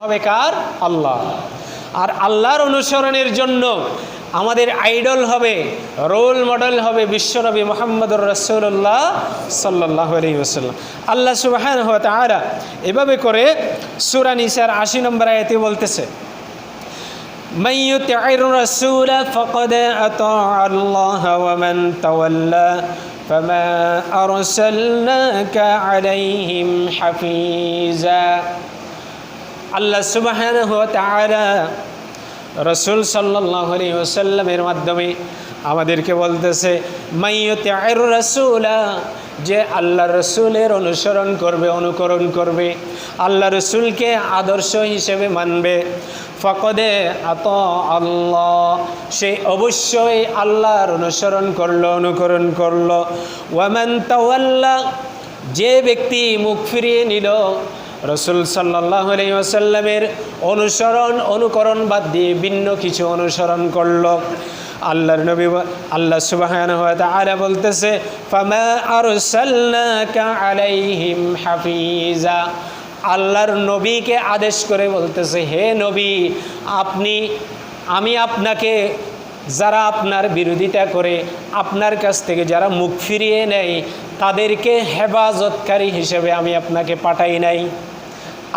হবে কার? আল্লাহ। আর আল্লাহর অনুসরণের জন্য আমাদের আইডল হবে, রোল মডেল হবে বিশ্বনবী মোহাম্মদুর রসুল্লাহ সাল্লাহ আলী আল্লাহ সুবাহান হওয়া তাহারা এভাবে করে সুরানিসার আশি নম্বর আয়তে বলতেছে من আল্লাহ তাআলা রসুল সাল্লাহ আলী ওসাল্লামের মাধ্যমে আমাদেরকে বলতেছে মাইয়তে আয়ের রসুলা, যে আল্লাহ রসুলের অনুসরণ করবে, অনুকরণ করবে আল্লাহ রসুলকে আদর্শ হিসেবে মানবে। ফকদে আত আল্লাহ, সে অবশ্যই আল্লাহর অনুসরণ করল, অনুকরণ করল। ওয়ামান তাওয়াল্লা, যে ব্যক্তি মুখ ফিরিয়ে নিল রসুল সাল্লাহ আসাল্লামের অনুসরণ, অনুকরণ বাদ দিয়ে ভিন্ন কিছু অনুসরণ করল। আল্লাহর নবী আল্লাহ সুবাহান আলা বলতেছে আল্লাহর নবীকে আদেশ করে বলতেছে, হে নবী, আপনি, আমি আপনাকে, যারা আপনার বিরোধিতা করে, আপনার কাছ থেকে যারা মুখ ফিরিয়ে নেয়, তাদেরকে হেফাজতকারী হিসেবে আমি আপনাকে পাঠাই নাই।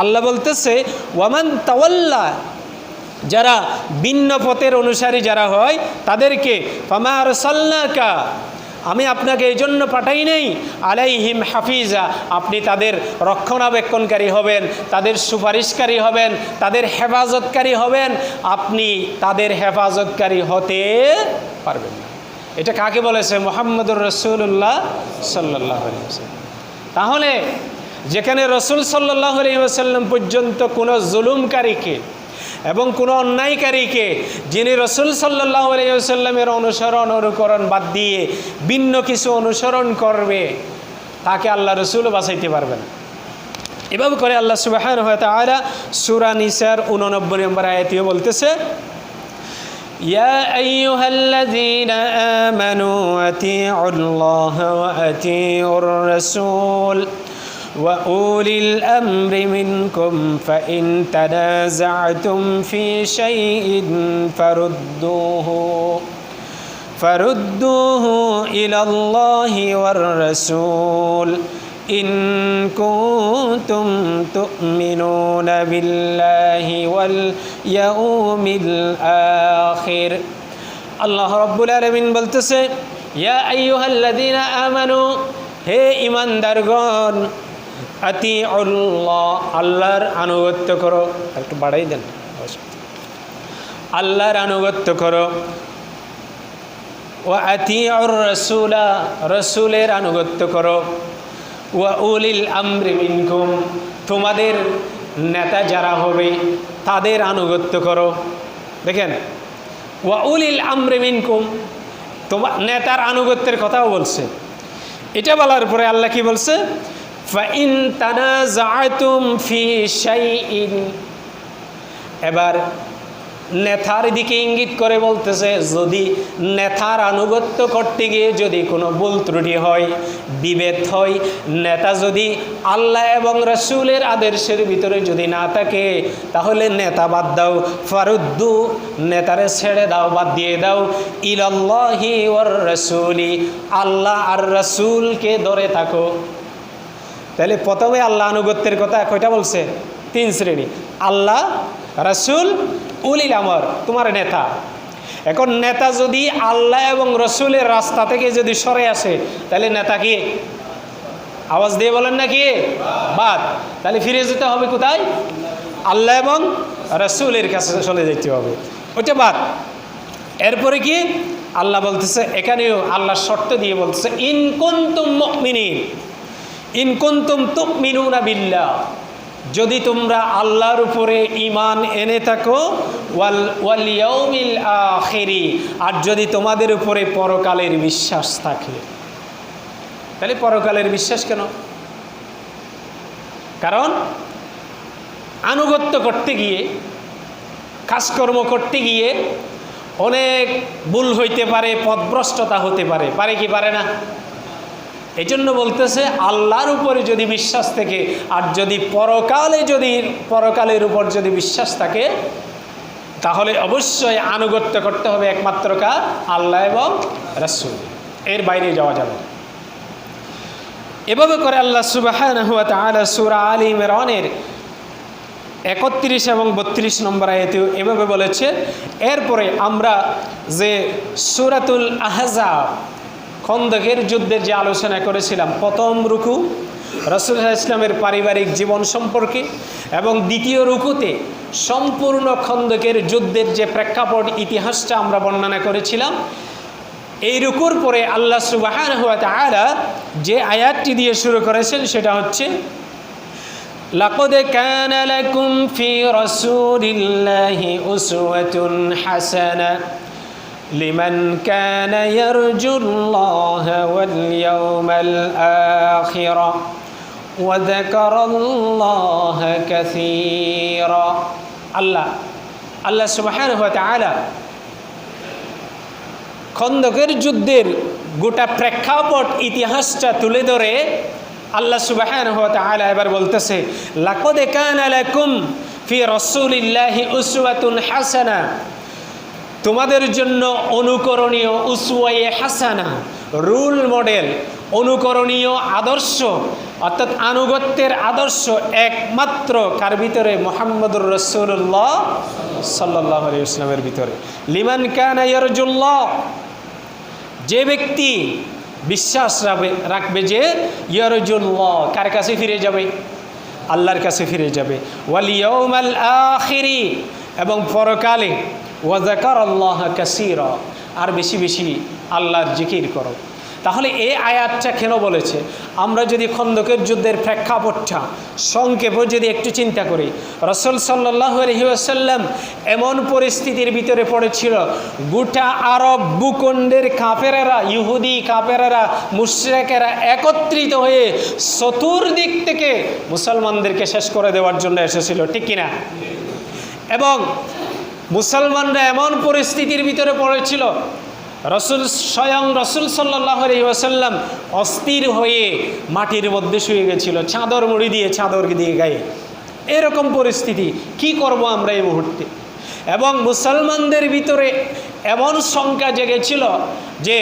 আল্লাহ বলতেছে, ওয়ামান তাওয়াল্লা যারা ভিন্ন পথের অনুসারী যারা হয়, তাদেরকে ফামার সাল্লাকা আমি আপনাকে এই জন্য পাঠাই নেই, আলাইহিম হাফিজা আপনি তাদের রক্ষণাবেক্ষণকারী হবেন, তাদের সুপারিশকারী হবেন, তাদের হেফাজতকারী হবেন, আপনি তাদের হেফাজতকারী হতে পারবেন না। এটা কাকে বলেছে? মোহাম্মদুর রসুল্লাহ সাল্লাহ তাহলে যেখানে রসুল সাল্লাহ আলিয়াল্লাম পর্যন্ত কোনো জুলুমকারীকে এবং কোনো অন্যায়কারীকে যিনি রসুল সাল্লাহ আলিয়াল্লামের অনুসরণ অনুকরণ বাদ দিয়ে ভিন্ন কিছু অনুসরণ করবে তাকে আল্লাহ রসুল বাঁচাইতে পারবে না এভাবে করে আল্লাহ সুবাহ আয়রা সুরা নিসার উননব্বই নম্বর আয়াতিও বলতেছে يا أيها الذين آمنوا أطيعوا الله وأطيعوا الرسول وأولي الأمر منكم فإن تنازعتم في شيء فردوه فردوه إلى الله والرسول إن كنتم تؤمنون بالله واليوم الآخر الله رب العالمين বলতেছে ইয়া আইয়ুহাল্লাযীনা আমানু হে ঈমানদারগণ আতিউল্লাহ, আল্লাহর আনুগত্য করো। একটু বাড়াই দেন। আল্লাহর আনুগত্য করো। ও আতিউর রসুলা, রসুলের আনুগত্য করো। ও উলিল আমরি মিনকুম, তোমাদের নেতা যারা হবে, তাদের আনুগত্য করো। দেখেন, ওয়া উলিল আমরি মিনকুম তোমার নেতার আনুগত্যের কথাও বলছে। এটা বলার পরে আল্লাহ কি বলছে? ফাইন তানাজাতুম ফি শাইইন এবার নেথার দিকে ইঙ্গিত করে বলতেছে, যদি নেথার আনুগত্য করতে গিয়ে যদি কোনো ভুল ত্রুটি হয়, বিভেদ হয়, নেতা যদি আল্লাহ এবং রসুলের আদর্শের ভিতরে যদি না থাকে, তাহলে নেতা বাদ দাও, ফারুদ্দু, নেতারে ছেড়ে দাও, বাদ দিয়ে দাও। ইলাল্লাহি ওর রসুলি, আল্লাহ আর রসুলকে ধরে থাকো। তাহলে প্রথমে আল্লাহ আনুগত্যের কথা কয়টা বলছে? তিন শ্রেণি। আল্লাহ, রসুল, উলিল আমর, তোমার নেতা। এখন নেতা যদি আল্লাহ এবং রসুলের রাস্তা থেকে যদি সরে আসে, তাহলে নেতা কি? আওয়াজ দিয়ে বলেন না কি? বাদ। তাহলে ফিরে যেতে হবে কোথায়? আল্লাহ এবং রসুলের কাছে চলে যেতে হবে। ওইটা বাদ। এরপরে কি? আল্লাহ বলতেছে, এখানেও আল্লাহ শর্ত দিয়ে বলতেছে ইনকুন্তুম মুমিনিন। ইনকুন্তুম তুমিনুনা বিল্লাহ, যদি তোমরা আল্লাহর উপরে ইমান এনে থাকো, ওয়াল ওয়াল ইয়াউমিল আখিরি, আর যদি তোমাদের উপরে পরকালের বিশ্বাস থাকে। তাহলে পরকালের বিশ্বাস কেন? কারণ আনুগত্য করতে গিয়ে, কাজকর্ম করতে গিয়ে অনেক ভুল হইতে পারে পথভ্রষ্টতা হতে পারে। পারে কি পারে না? এই জন্য বলতেছে, আল্লাহর উপরে যদি বিশ্বাস থেকে, আর যদি পরকালে যদি, পরকালের উপর যদি বিশ্বাস থাকে, তাহলে অবশ্যই আনুগত্য করতে হবে একমাত্র কা আল্লাহ এবং রাসূল। এর বাইরে যাওয়া যাবে এভাবে করে আল্লাহ তাআলা সূরা আলী ইমরানের একত্রিশ এবং বত্রিশ নম্বর আয়াতেও এভাবে বলেছে, এরপরে আমরা যে সুরাতুল আহজাব খন্দকের যুদ্ধের যে আলোচনা করেছিলাম প্রথম রুকু রসুল্লাহ ইসলামের পারিবারিক জীবন সম্পর্কে এবং দ্বিতীয় রুকুতে সম্পূর্ণ খন্দকের যুদ্ধের যে প্রেক্ষাপট ইতিহাসটা আমরা বর্ণনা করেছিলাম এই রুকুর পরে আল্লাহ সুবাহান হুয়া তাআলা যে আয়াতটি দিয়ে শুরু করেছেন সেটা হচ্ছে لقد كان لكم في رسول الله أسوة حسنة لمن كان يرجو الله واليوم الآخر وذكر الله كثيرا الله الله سبحانه وتعالى খন্দকের যুদ্ধের গোটা প্রেক্ষাপট ইতিহাসটা তুলে ধরে আল্লাহ সুবাহান তাআলা এবার বলতেছে লাকদ কানা লাকুম ফি রাসূলিল্লাহি উসওয়াতুন হাসানা তোমাদের জন্য অনুকরণীয় উসওয়ায়ে হাসানা, রুল মডেল, অনুকরণীয় আদর্শ, অর্থাৎ আনুগত্যের আদর্শ একমাত্র কার ভিতরে? মোহাম্মদুর রসুল্লাহ সাল্লাহ আলী ইসলামের ভিতরে। লিমান কান ইয়ারজুল্লাহ, যে ব্যক্তি বিশ্বাস রাখবে রাখবে যে ইয়ারজুল্লাহ, কার কাছে ফিরে যাবে? আল্লাহর কাছে ফিরে যাবে। ওয়ালিয়ৌমাল আখিরি, এবং পরকালে ওয়াজাকার আল্লাহ কাসির। আর বেশি বেশি আল্লাহর জিকির করো। তাহলে এই আয়াতটা কেন বলেছে? আমরা যদি খন্দকের যুদ্ধের প্রেক্ষাপটটা, সংক্ষেপে যদি একটু চিন্তা করি, রসল সাল্লাহ আলহিউসাল্লাম এমন পরিস্থিতির ভিতরে পড়েছিল, গোটা আরব ভূখণ্ডের কাপেরেরা ইহুদি কাপেরেরা মুশ্রেকেরা একত্রিত হয়ে চতুর্দিক থেকে মুসলমানদেরকে শেষ করে দেওয়ার জন্য এসেছিল, ঠিক কিনা? এবং মুসলমানরা এমন পরিস্থিতির ভিতরে পড়েছিল, রসুল স্বয়ং রসুল সাল্লাহ ওসাল্লাম অস্থির হয়ে মাটির মধ্যে শুয়ে গেছিল, চাদর মুড়ি দিয়ে চাদর দিয়ে গায়ে। এরকম পরিস্থিতি, কি করব আমরা এই মুহূর্তে? এবং মুসলমানদের ভিতরে এমন শঙ্কা জেগেছিল যে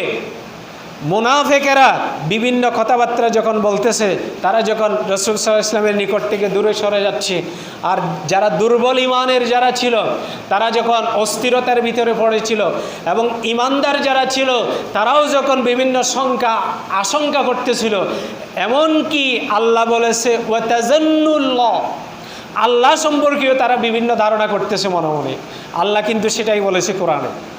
মোনাফেকেরা বিভিন্ন কথাবার্তা যখন বলতেছে, তারা যখন রসুল সাল্লাহ ইসলামের নিকট থেকে দূরে সরে যাচ্ছে, আর যারা দুর্বল ইমানের যারা ছিল, তারা যখন অস্থিরতার ভিতরে পড়েছিল এবং ইমানদার যারা ছিল, তারাও যখন বিভিন্ন শঙ্কা, আশঙ্কা করতেছিল, এমনকি আল্লাহ বলেছে, ওয়াতাজান্নুল্লাহ। আল্লাহ সম্পর্কেও তারা বিভিন্ন ধারণা করতেছে মনে মনে। আল্লাহ কিন্তু সেটাই বলেছে কোরআনে।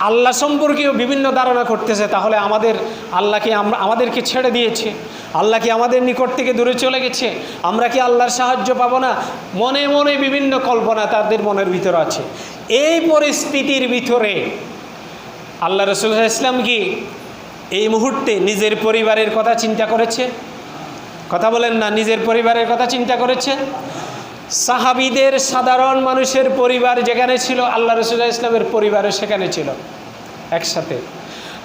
আল্লাহ সম্পর্কেও বিভিন্ন ধারণা করতেছে, তাহলে আমাদের আল্লাহকে আমরা, আমাদেরকে ছেড়ে দিয়েছে? আল্লাহ কি আমাদের নিকট থেকে দূরে চলে গেছে? আমরা কি আল্লাহর সাহায্য পাবো না? মনে মনে বিভিন্ন কল্পনা তাদের মনের ভিতরে আছে। এই পরিস্থিতির ভিতরে আল্লাহ রসুল্লাহ ইসলাম কি এই মুহূর্তে নিজের পরিবারের কথা চিন্তা করেছে? কথা বলেন না, নিজের পরিবারের কথা চিন্তা করেছে? সাহাবিদের সাধারণ মানুষের পরিবার যেখানে ছিল, আল্লাহ রসুল্লাহ ইসলামের পরিবারও সেখানে ছিল, একসাথে।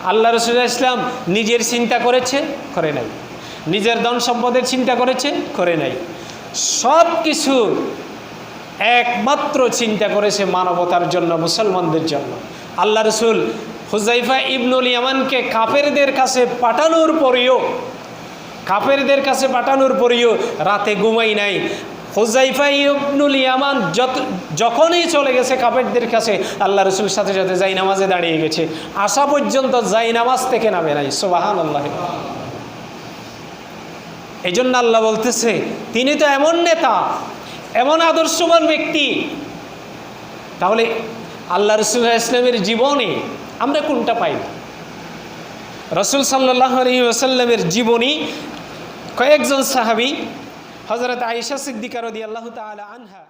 আল্লাহ রসুল্লাহ ইসলাম নিজের চিন্তা করেছে, করে নাই। নিজের ধন সম্পদের চিন্তা করেছে, করে নাই। সব কিছু একমাত্র চিন্তা করেছে মানবতার জন্য, মুসলমানদের জন্য। আল্লাহ রসুল হুজাইফা ইবনুল ইয়ামানকে কাফেরদের কাছে পাঠানোর পরেও, কাফেরদের কাছে পাঠানোর পরেও রাতে ঘুমাই নাই। হুজাইফা ইবনুল ইয়ামান যত যখনই চলে গেছে কাফেরদের কাছে, আল্লাহ রসুল সাথে সাথে যাই নামাজে দাঁড়িয়ে গেছে। আসা পর্যন্ত যাই নামাজ থেকে নামে নাই সোবাহান আল্লাহ এই জন্য আল্লাহ বলতেছে, তিনি তো এমন নেতা, এমন আদর্শবান ব্যক্তি। তাহলে আল্লাহ রসুল ইসলামের জীবনে আমরা কোনটা পাই? রসুল সাল্লাহ আলী ওসাল্লামের জীবনী কয়েকজন সাহাবি হজরত আয়েশা সিদ্দিকার আল্লাহ তালা আনহা